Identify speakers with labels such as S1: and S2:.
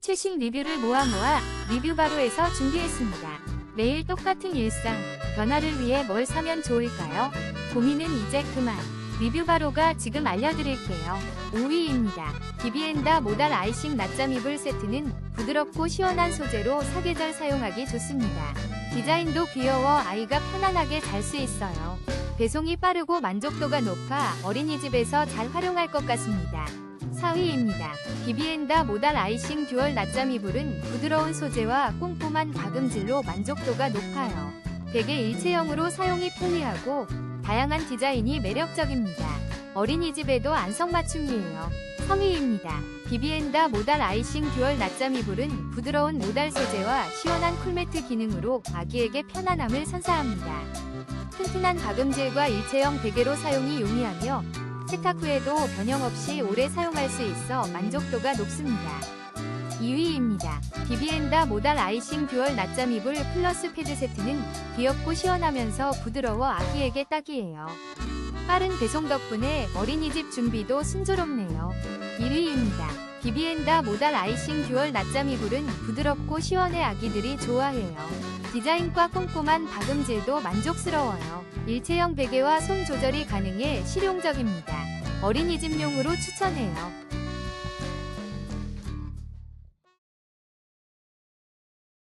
S1: 최신 리뷰를 모아 모아 리뷰 바로에서 준비했습니다. 매일 똑같은 일상, 변화를 위해 뭘 사면 좋을까요? 고민은 이제 그만. 리뷰 바로가 지금 알려드릴게요. 5위입니다. 비비엔다 모달 아이싱 낮잠 이불 세트는 부드럽고 시원한 소재로 사계절 사용하기 좋습니다. 디자인도 귀여워 아이가 편안하게 잘 수 있어요. 배송이 빠르고 만족도가 높아 어린이집에서 잘 활용할 것 같습니다. 4위입니다. 비비엔다 모달 아이싱 듀얼 낮잠 이불은 부드러운 소재와 꼼꼼한 박음질로 만족도가 높아요. 베개 일체형으로 사용이 편리하고 다양한 디자인이 매력적입니다. 어린이집에도 안성맞춤이에요. 3위입니다. 비비엔다 모달 아이싱 듀얼 낮잠 이불은 부드러운 모달 소재와 시원한 쿨매트 기능으로 아기에게 편안함을 선사합니다. 튼튼한 박음질과 일체형 베개로 사용이 용이하며 세탁 후에도 변형 없이 오래 사용할 수 있어 만족도가 높습니다. 2위입니다. 비비엔다 모달 아이싱 듀얼 낮잠 이불 플러스 패드 세트는 귀엽고 시원하면서 부드러워 아기에게 딱이에요. 빠른 배송 덕분에 어린이집 준비도 순조롭네요. 1위입니다. 비비엔다 모달 아이싱 듀얼 낮잠 이불은 부드럽고 시원해 아기들이 좋아해요. 디자인과 꼼꼼한 박음질도 만족스러워요. 일체형 베개와 손 조절이 가능해 실용적입니다. 어린이집용으로 추천해요.